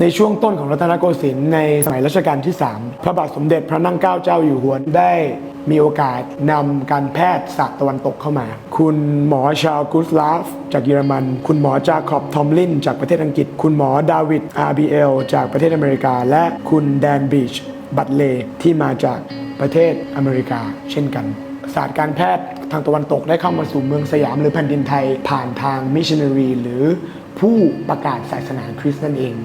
ในช่วงต้นของรัตนโกสินทร์ในสมัยรัชกาลที่ 3 พระบาทสมเด็จพระนั่งเกล้าเจ้าอยู่หัวได้มีโอกาสนำการแพทย์ศาสตร์ตะวันตกเข้ามา คุณหมอชาลกุสลาฟ จากเยอรมัน คุณหมอจาคอบทอมลิน จากประเทศอังกฤษ คุณหมอดาวิด RBL จากประเทศอเมริกา และคุณแดนบีช บัตเล ที่มาจากประเทศอเมริกา เช่นกัน ศาสตร์การแพทย์ทางตะวันตกได้เข้ามาสู่เมืองสยามหรือแผ่นดินไทยผ่านทางมิชชันนารีหรือผู้ประกาศศาสนาคริสต์นั่นเอง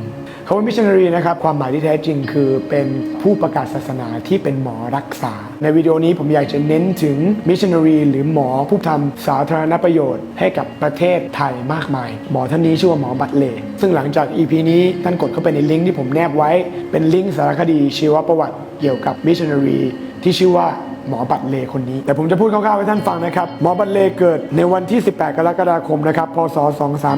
ำว่ามิชชันนารีนะครับความหมายที่แท้จริงคือเป็นผู้ประกาศศาสนาที่เป็นหมอรักษา ในวิดีโอนี้ผมอยากจะเน้นถึงมิชชันนารีหรือหมอผู้ทำสาธารณประโยชน์ ให้กับประเทศไทยมากมาย หมอท่านนี้ชื่อว่าหมอบัตเล ซึ่งหลังจาก EP นี้ท่านกดเข้าไปในลิงก์ที่ผมแนบไว้เป็นลิงก์สารคดีชีวประวัติเกี่ยวกับมิชชันนารีที่ชื่อว่า หมอบัตรเลคนนี้ แต่ผมจะพูดคร่าวๆให้ท่านฟังนะครับ หมอบัตรเลเกิดในวันที่ 18 กรกฎาคมนะครับ พศ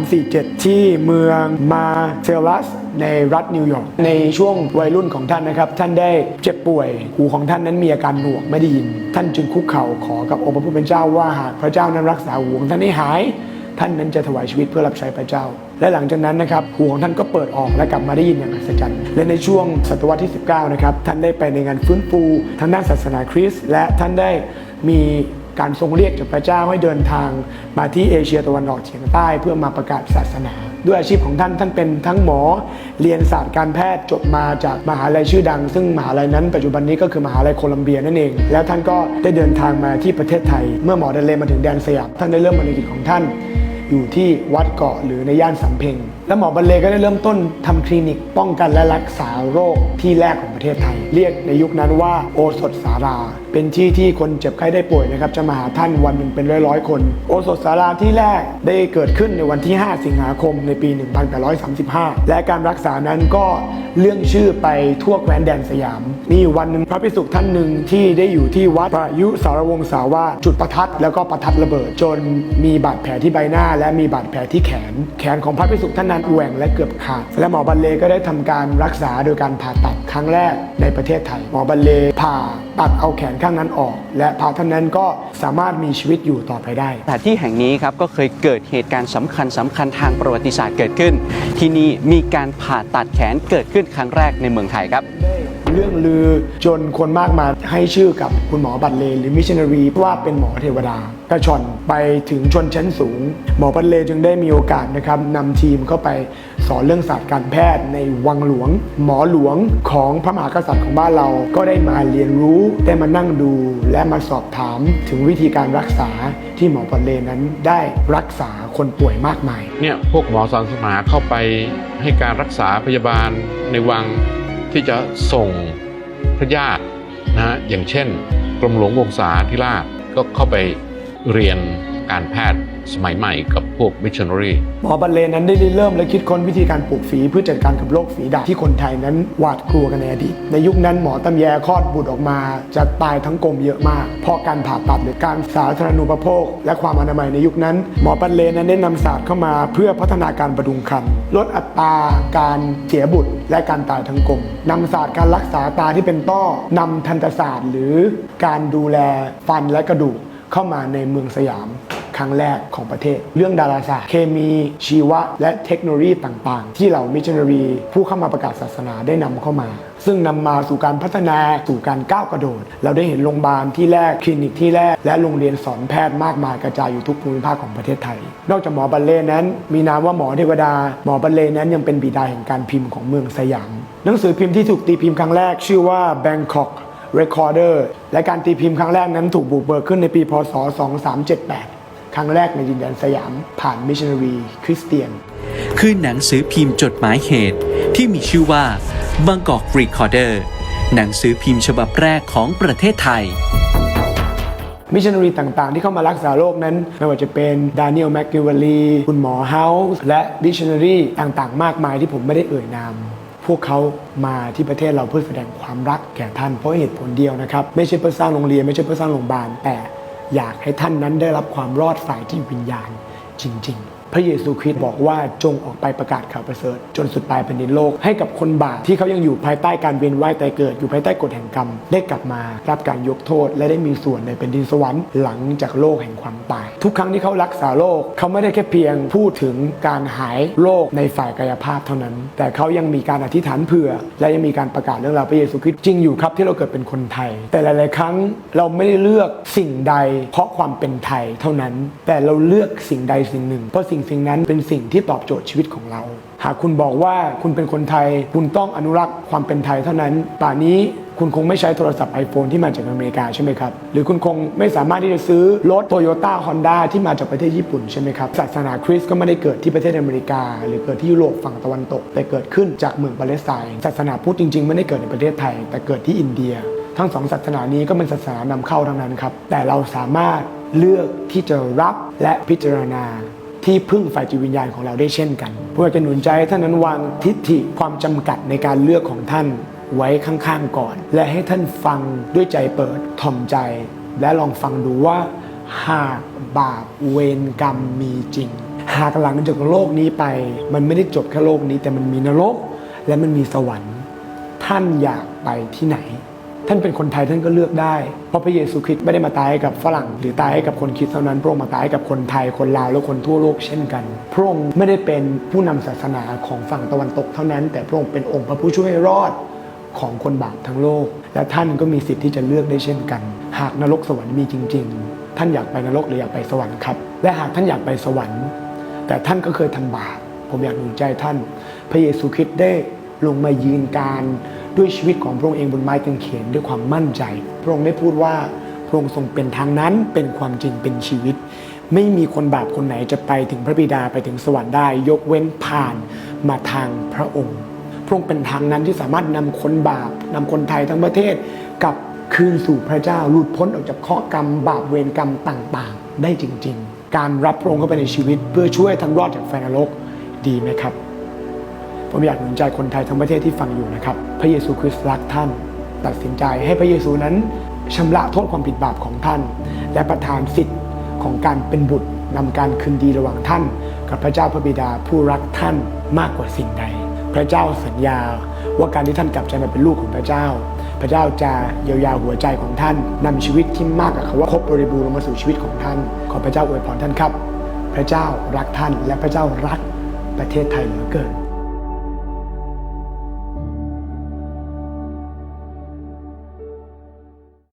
2347 ที่เมืองมาเซลัสในรัฐนิวยอร์กในช่วงวัยรุ่นของท่านนะครับ ท่านได้เจ็บป่วย หูของท่านนั้นมีอาการหนวกไม่ได้ยิน ท่านจึงคุกเข่าขอกับองค์พระผู้เป็นเจ้าว่าหากพระเจ้านั้นรักษาหูของท่านให้หาย ท่านนั้นจะถวายชีวิตเพื่อรับใช้พระเจ้า และหลังจากนั้นนะครับหูของท่านก็เปิดออกและกลับมาได้ยินอย่างอัศจรรย์ และในช่วงศตวรรษที่ 19 นะครับ ท่านได้ไปในงานฟื้นฟูทางด้านศาสนาคริสต์และท่านได้มีการทรงเรียกจากพระเจ้าให้เดินทางมาที่เอเชียตะวันออกเฉียงใต้เพื่อมาประกาศศาสนา ด้วยอาชีพของท่านท่านเป็นทั้งหมอเรียนศาสตร์การแพทย์จบมาจากมหาลัยชื่อดัง ซึ่งมหาลัยนั้นปัจจุบันนี้ก็คือมหาลัยโคลัมเบียนั่นเอง แล้วท่านก็ได้เดินทางมาที่ประเทศไทย เมื่อหมอเดนเลมาถึงแดนสยามท่านได้เริ่มภารกิจของท่าน อยู่ที่วัดเกาะหรือในย่านสำเพ็ง และหมอบรรเลก็ได้เริ่มต้นทำคลินิกป้องกันและรักษาโรคที่แรกของประเทศไทย เรียกในยุคนั้นว่าโอสถสารา เป็นที่ที่คนเจ็บไข้ได้ป่วยนะครับจะมาหาท่านวันหนึ่งเป็นร้อยๆคน โอสถสาราที่แรกได้เกิดขึ้นในวันที่ 5 สิงหาคมในปี 1835 และการรักษานั้นก็เรื่องชื่อไปทั่วแคว้นแดนสยามนี่วันหนึ่งพระภิกษุท่านหนึ่งที่ได้อยู่ที่วัดประยุสารวงศาวาจุดประทัดแล้วก็ประทัดระเบิดจนมีบาดแผลที่ใบหน้าและมีบาดแผลที่แขน แขนของพระภิกษุท่านนั้นแหว่งและเกือบขาด และหมอบัลเลก็ได้ทำการรักษาโดยการผ่าตัดครั้งแรกในประเทศไทย หมอบัลเลผ่าตัดเอาแขนข้างนั้นออก และพระท่านนั้นก็สามารถมีชีวิตอยู่ต่อไปได้สถานที่แห่งนี้ครับก็เคยเกิดเหตุการณ์สำคัญสำคัญทางประวัติศาสตร์เกิดขึ้น ที่นี่มีการผ่าตัดแขนเกิดขึ้นครั้งแรกในเมืองไทยครับ เรื่องลือจนคนมากมายให้ชื่อกับคุณหมอบัตเลหรือมิชชันนารีว่าเป็นหมอเทวดากระชอนไปถึงชนชั้นสูง หมอบัตเลจึงได้มีโอกาสนะครับนำทีมเข้าไปสอนเรื่องศาสตร์การแพทย์ในวังหลวง หมอหลวงของพระมหากษัตริย์ของบ้านเรา ก็ได้มาเรียนรู้ได้มานั่งดู และมาสอบถามถึงวิธีการรักษาที่หมอบัตเลนั้นได้รักษาคนป่วยมากมายเนี่ยพวกหมอศาสนาเข้าไปให้การรักษาพยาบาลในวัง ที่จะส่งพระญาตินะฮะอย่างเช่น กรมหลวงวงศาธิราชก็เข้าไปเรียน การแพทย์สมัยใหม่กับพวกมิชชันนารีหมอบัลเลนั้นได้เริ่มและคิดค้นวิธีการปลูกฝีเพื่อจัดการกับโรคฝีดาษที่คนไทยนั้นหวาดกลัวกันในอดีตในยุคนั้นหมอตำแยคลอดบุตรออกมาจะตายทั้งกลมเยอะมาก เพราะการผ่าตัดหรือการสาธารณูปโภค และความอนามัยในยุคนั้น หมอบัลเลนั้นได้นำศาสตร์เข้ามาเพื่อพัฒนาการประดุงครรภ์ลดอัตราการเสียบุตรและการตายทั้งกลมนำศาสตร์การรักษาตาที่เป็นต้อนำทันตศาสตร์ หรือการดูแลฟันและกระดูก เข้ามาในเมืองสยามครั้งแรกของประเทศ เรื่องดาราศาสตร์ เคมี ชีวะ และเทคโนโลยีต่างๆ ที่เหล่ามิชชันนารีผู้เข้ามาประกาศศาสนาได้นำเข้ามา ซึ่งนำมาสู่การพัฒนาสู่การก้าวกระโดด เราได้เห็นโรงพยาบาลที่แรก คลินิกที่แรก และโรงเรียนสอนแพทย์มากมายกระจายอยู่ทุกภูมิภาคของประเทศไทย นอกจากหมอบัลเล่นั้น มีนามว่าหมอเทวดา หมอบัลเล่นั้นยังเป็นบิดาแห่งการพิมพ์ของเมืองสยาม หนังสือพิมพ์ที่ถูกตีพิมพ์ครั้งแรก ชื่อว่า Bangkok Recorder และการตีพิมพ์ครั้งแรกนั้นถูกบุกเบิกขึ้นในปีพศ 2378 ครั้งแรกในดินแดนสยามผ่านมิชชันนารีคริสเตียน คือหนังสือพิมพ์จดหมายเหตุที่มีชื่อว่า Bangkok Recorder หนังสือพิมพ์ฉบับแรกของประเทศไทยมิชชันนารีต่างๆ ที่เข้ามารักษาโรคนั้น ไม่ว่าจะเป็นดานิเอลแมคกิวลีคุณหมอเฮาส์และมิชชันนารีต่างๆ มากมายที่ผมไม่ได้เอ่ยนาม พวกเขามาที่ประเทศเราเพื่อแสดงความรักแก่ท่านเพราะเหตุผลเดียวนะครับ ไม่ใช่เพื่อสร้างโรงเรียนไม่ใช่เพื่อสร้างโรงพยาบาลแต่อยากให้ท่านนั้นได้รับความรอดฝ่ายที่วิญญาณจริง ๆ พระเยซูคริสต์บอกว่าจงออกไปประกาศข่าวประเสริฐ จนสุดปลายแผ่นดินโลกให้กับคนบาปที่เขายังอยู่ภายใต้การเวียนว่ายตายเกิด อยู่ภายใต้กฎแห่งกรรม ได้กลับมารับการยกโทษ และได้มีส่วนในแผ่นดินสวรรค์หลังจากโลกแห่งความตาย ทุกครั้งที่เขารักษาโรคเขาไม่ได้แค่เพียงพูดถึงการหายโรคในฝ่ายกายภาพเท่านั้น แต่เขายังมีการอธิษฐานเผื่อ และยังมีการประกาศเรื่องราวพระเยซูคริสต์จริงอยู่ครับที่เราเกิดเป็นคนไทย แต่หลาย ๆ ครั้งเราไม่ได้เลือกสิ่งใด เพราะความเป็นไทยเท่านั้น แต่เราเลือกสิ่งใดสิ่งหนึ่งเพราะสิ่งสิ่งนั้นเป็นสิ่งที่ตอบโจทย์ชีวิตของเรา หากคุณบอกว่าคุณเป็นคนไทย คุณต้องอนุรักษ์ความเป็นไทยเท่านั้นป่านนี้คุณคงไม่ใช้โทรศัพท์ iPhone ที่มาจากอเมริกาใช่ไหมครับ หรือคุณคงไม่สามารถที่จะซื้อรถโตโยต้าฮอนด้าที่มาจากประเทศญี่ปุ่นใช่ไหมครับ ศาสนาคริสต์ก็ไม่ได้เกิดที่ประเทศอเมริกา หรือเกิดที่ยุโรปฝั่งตะวันตก แต่เกิดขึ้นจากเมืองปาเลสไตน์ศาสนาพุทธจริงๆ ไม่ได้เกิดในประเทศไทย แต่เกิดที่อินเดีย ทั้งสองศาสนานี้ก็เป็นศาสนานำเข้าทั้งนั้นครับแต่เราสามารถเลือกที่จะรับและพิจารณา ที่พึ่งฝ่ายจิตวิญญาณของเราได้เช่นกันเพื่อจะหนุนใจให้ท่านนั้นวางทิฏฐิความจำกัดในการเลือกของท่านไว้ข้างๆก่อน และให้ท่านฟังด้วยใจเปิดถ่อมใจ และลองฟังดูว่า หากบาปเวรกรรมมีจริง หากหลังจากโลกนี้ไป มันไม่ได้จบแค่โลกนี้ แต่มันมีนรกและมันมีสวรรค์ ท่านอยากไปที่ไหน ท่านเป็นคนไทยท่านก็เลือกได้ เพราะพระเยซูคริสต์ไม่ได้มาตายให้กับฝรั่ง หรือตายให้กับคนคริดเท่านั้น พระองค์มาตายให้กับคนไทยคนลาวและคนทั่วโลกเช่นกันพระองค์ไม่ได้เป็นผู้นำศาสนาของฝั่งตะวันตกเท่านั้น แต่พระองค์เป็นองค์พระผู้ช่วยรอดของคนบาปทั้งโลก และท่านก็มีสิทธิ์ที่จะเลือกได้เช่นกัน หากนรกสวรรค์มีจริง ๆ ท่านอยากไปนรกหรืออยากไปสวรรค์ครับ และหากท่านอยากไปสวรรค์ แต่ท่านก็เคยทำบาปผมอยากหนุนใจท่าน พระเยซูคริสต์ได้ลงมายืนการ ด้วยชีวิตของพระองค์เองบนไม้กางเขนด้วยความมั่นใจ พระองค์ได้พูดว่าพระองค์ทรงเป็นทางนั้นเป็นความจริงเป็นชีวิต ไม่มีคนบาปคนไหนจะไปถึงพระบิดาไปถึงสวรรค์ได้ ยกเว้นผ่านมาทางพระองค์ พระองค์เป็นทางนั้นที่สามารถนำคนบาปนำคนไทยทั้งประเทศกลับคืนสู่พระเจ้าหลุดพ้นออกจากข้อกรรม บาปเวรกรรมต่างๆ ได้จริง ๆ การรับพระองค์เข้าไปในชีวิต เพื่อช่วยให้ท่านรอดจากไฟนรกดีไหมครับ ผมอยากหนุนใจคนไทยทั้งประเทศที่ฟังอยู่นะครับ พระเยซูคริสต์รักท่าน ตัดสินใจให้พระเยซูนั้นชำระโทษความผิดบาปของท่าน และประทานสิทธิ์ของการเป็นบุตรนำการคืนดีระหว่างท่าน กับพระเจ้าพระบิดาผู้รักท่านมากกว่าสิ่งใด พระเจ้าสัญญาว่าการที่ท่านกลับใจมาเป็นลูกของพระเจ้า พระเจ้าจะเยียวยาหัวใจของท่านนำชีวิตที่มากกว่าคำว่าครบบริบูรณ์ลงมาสู่ชีวิตของท่าน ขอพระเจ้าอวยพรท่านครับ พระเจ้ารักท่านและพระเจ้ารักประเทศไทยเหลือเกิน